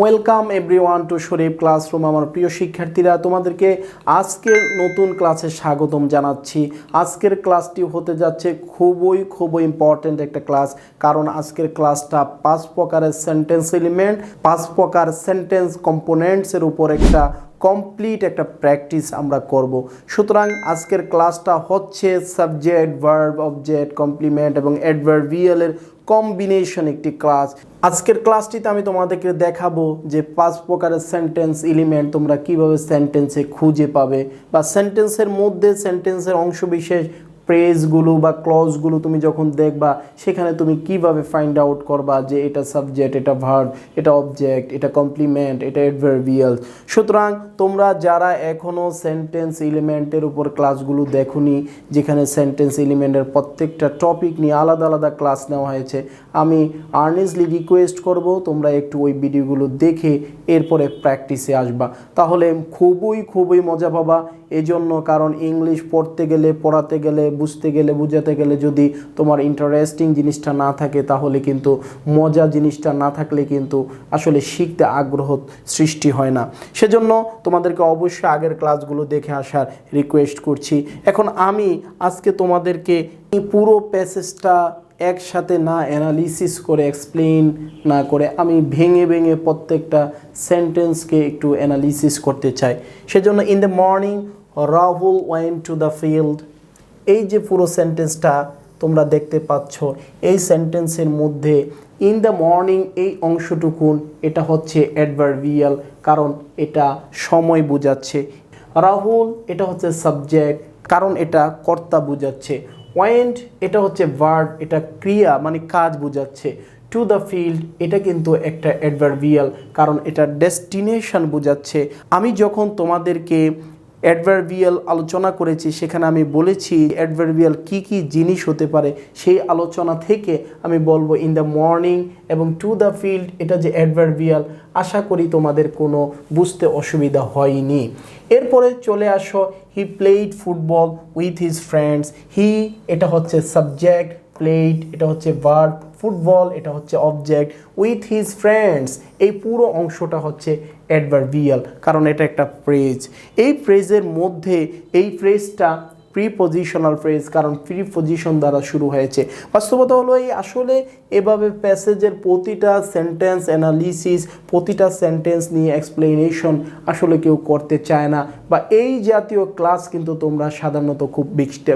Welcome every one to Sharif classroom আমার প্রিয় শিক্ষার্থীরা, তোমাদেরকে আজকের নতুন ক্লাসে স্বাগতম জানাচ্ছি। আজকের ক্লাসটি হতে যাচ্ছে খুবই খুবই ইম্পর্ট্যান্ট একটা ক্লাস কারণ আজকের ক্লাসটা পাঁচ প্রকারের সেন্টেন্স এলিমেন্ট পাঁচ প্রকার সেন্টেন্স কম্পোনেন্টসের উপর একটা কমপ্লিট একটা প্র্যাকটিস আমরা করব। সুতরাং আজকের ক্লাসটা হচ্ছে সাবজেক্ট ভার্ব অবজেক্ট কমপ্লিমেন্ট এবং অ্যাডভার্বিয়ালের কম্বিনেশন একটি ক্লাস আজকের ক্লাসটিতে আমি তোমাদেরকে দেখাবো যে পাঁচ প্রকারের সেন্টেন্স এলিমেন্ট তোমরা কীভাবে সেন্টেন্সে খুঁজে পাবে বা সেন্টেন্সের মধ্যে সেন্টেন্সের অংশবিশেষ প্রেজগুলো বা ক্লজগুলো তুমি যখন দেখবা, সেখানে তুমি কীভাবে ফাইন্ড আউট করবা যে এটা সাবজেক্ট এটা ভার্ব এটা অবজেক্ট এটা কমপ্লিমেন্ট এটা অ্যাডভার্বিয়াল সুতরাং তোমরা যারা এখনও সেন্টেন্স এলিমেন্টের উপর ক্লাসগুলো দেখোনি, যেখানে সেন্টেন্স এলিমেন্টের প্রত্যেকটা টপিক নিয়ে আলাদা আলাদা ক্লাস নেওয়া হয়েছে, আমি আর্নেস্টলি রিকোয়েস্ট করব তোমরা একটু ওই ভিডিওগুলো দেখে এরপরে প্র্যাকটিসে আসবা। তাহলে খুবই খুবই মজা পাবা। এজন্য কারণ ইংলিশ পড়তে গেলে, পড়াতে গেলে বুঝতে গেলে, বুঝাতে গেলে যদি তোমার ইন্টারেস্টিং জিনিসটা না থাকে, তাহলে কিন্তু মজা জিনিসটা না থাকলে কিন্তু আসলে শিখতে আগ্রহ সৃষ্টি হয় না। সেজন্য তোমাদেরকে অবশ্যই আগের ক্লাসগুলো দেখে আসার রিকোয়েস্ট করছি। এখন আমি আজকে তোমাদেরকে পুরো প্যাসেজটা একসাথে না অ্যানালিসিস করে এক্সপ্লেন না করে, আমি ভেঙে ভেঙে প্রত্যেকটা সেন্টেন্সকে একটু অ্যানালিসিস করতে চাই। সেজন্য in the morning Rahul went to the field এই যে পুরো সেন্টেন্সটা তোমরা দেখতে পাচ্ছ, এই সেন্টেন্সের মধ্যে ইন দ্য মর্নিং এই অংশটুকুন, এটা হচ্ছে অ্যাডভার্বিয়াল কারণ এটা সময় বোঝাচ্ছে। রাহুল, এটা হচ্ছে সাবজেক্ট কারণ এটা কর্তা বোঝাচ্ছে। ওয়েন্ট, এটা হচ্ছে ভার্ব এটা ক্রিয়া মানে কাজ বোঝাচ্ছে। টু দ্য ফিল্ড এটা কিন্তু একটা অ্যাডভার্বিয়াল কারণ এটা ডেস্টিনেশন বোঝাচ্ছে। আমি যখন তোমাদেরকে অ্যাডভার্বিয়াল আলোচনা করেছি, সেখানে আমি বলেছি অ্যাডভার্বিয়াল কি কি জিনিস হতে পারে, সেই আলোচনা থেকে আমি বলব ইন দ্য মর্নিং এবং টু দ্য ফিল্ড এটা যে অ্যাডভার্বিয়াল আশা করি তোমাদের কোনো বুঝতে অসুবিধা হয়নি। এরপরে চলে আসো he played football with his friends he এটা হচ্ছে সাবজেক্ট প্লেইড এটা হচ্ছে ভার্ব ফুটবল, এটা হচ্ছে অবজেক্ট উইথ হিজ ফ্রেন্ডস এই পুরো অংশটা হচ্ছে অ্যাডভার্বিয়াল কারণ এটা একটা প্রেজ এই প্রেজের মধ্যে, এই ফ্রেজটা প্রিপোজিশনাল ফ্রেজ কারণ প্রিপোজিশন দ্বারা শুরু হয়েছে। বাস্তবতা হলো এই, আসলে এভাবে প্যাসেজের প্রতিটা সেন্টেন্স অ্যানালিসিস প্রতিটা সেন্টেন্স নিয়ে এক্সপ্লেনেশন আসলে কেউ করতে চায় না। বা এই জাতীয় ক্লাস কিন্তু তোমরা সাধারণত খুব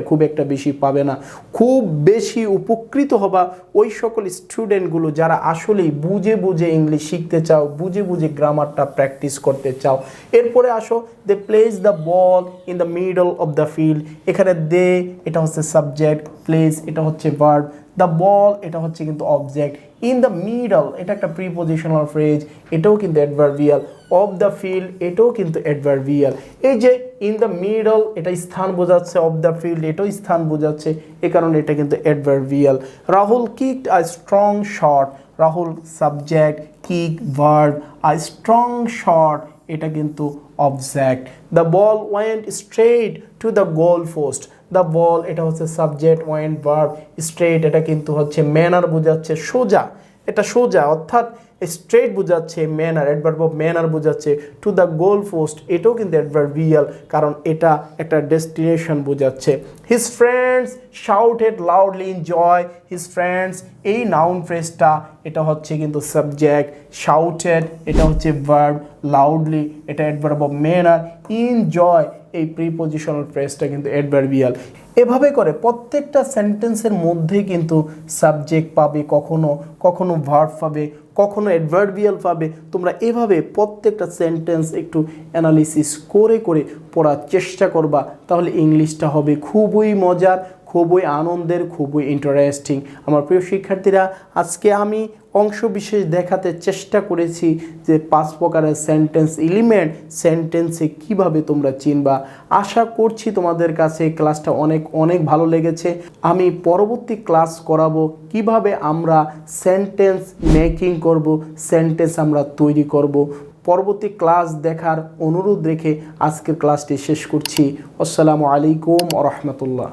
খুব একটা বেশি পাবে না। খুব বেশি উপকৃত হবা ওই সকল স্টুডেন্টগুলো যারা আসলেই বুঝে বুঝে ইংলিশ শিখতে চাও, বুঝে বুঝে গ্রামারটা প্র্যাকটিস করতে চাও। এরপরে আসো they place the ball in the middle of the field এখানে দে, এটা হচ্ছে সাবজেক্ট প্লেস এটা হচ্ছে ভার্ব দ্য বল এটা হচ্ছে কিন্তু অবজেক্ট ইন দ্য মিডল এটা একটা প্রিপোজিশনাল ফ্রেজ এটাও কিন্তু অ্যাডভার্বিয়াল অফ দ্য ফিল্ড এটাও কিন্তু অ্যাডভার্বিয়াল এই যে ইন দ্য মিডল এটা স্থান বোঝাচ্ছে অফ দ্য ফিল্ড এটাও স্থান বোঝাচ্ছে, এ কারণে এটা কিন্তু adverbial Rahul kick a strong shot Rahul, subject, kick verb R strong shot, এটা কিন্তু object. The ball went straight to the goal post. The ball, এটা হচ্ছে সাবজেক্ট, ওয়েন্ট, ভার্ব স্ট্রেট এটা কিন্তু হচ্ছে ম্যানার বোঝাচ্ছে সোজা। এটা সোজা, অর্থাৎ স্ট্রেট বোঝাচ্ছে ম্যানার অ্যাডভার্ব অফ ম্যানার বোঝাচ্ছে টু দ্য গোল পোস্ট এটাও কিন্তু অ্যাডভার্বিয়াল কারণ এটা একটা ডেস্টিনেশন বোঝাচ্ছে। His friends shouted loudly in joy his friends এই নাউন ফ্রেজটা এটা হচ্ছে কিন্তু সাবজেক্ট শাউটেড এটা হচ্ছে ভার্ব লাউডলি এটা অ্যাডভার্ব অফ ম্যানার জয় এই প্রিপোজিশনাল ফ্রেজটা কিন্তু অ্যাডভার্বিয়াল এভাবে করে প্রত্যেকটা সেন্টেন্সের মধ্যে কিন্তু সাবজেক্ট পাবে, কখনো কখনো ভার্ব পাবে, কখনো অ্যাডভার্বিয়াল পাবে। তোমরা এভাবে প্রত্যেকটা সেন্টেন্স একটু অ্যানালিসিস করে করে পড়ার চেষ্টা করবা, তাহলে ইংলিশটা হবে খুবই মজার। খুবই আনন্দের, খুবই ইন্টারেস্টিং আমার প্রিয় শিক্ষার্থীরা, আজকে আমি অংশ বিশেষ দেখাতে চেষ্টা করেছি যে পাঁচ প্রকারের সেন্টেন্স এলিমেন্ট সেন্টেন্সে কীভাবে তোমরা চিনবা। আশা করছি তোমাদের কাছে ক্লাসটা অনেক অনেক ভালো লেগেছে। আমি পরবর্তী ক্লাস করাবো, কীভাবে আমরা সেন্টেন্স মেকিং করব সেন্টেন্স আমরা তৈরি করব। পরবর্তী ক্লাস দেখার অনুরোধ রেখে আজকের ক্লাসটি শেষ করছি। আসসালামু আলাইকুম রহমতুল্লাহ।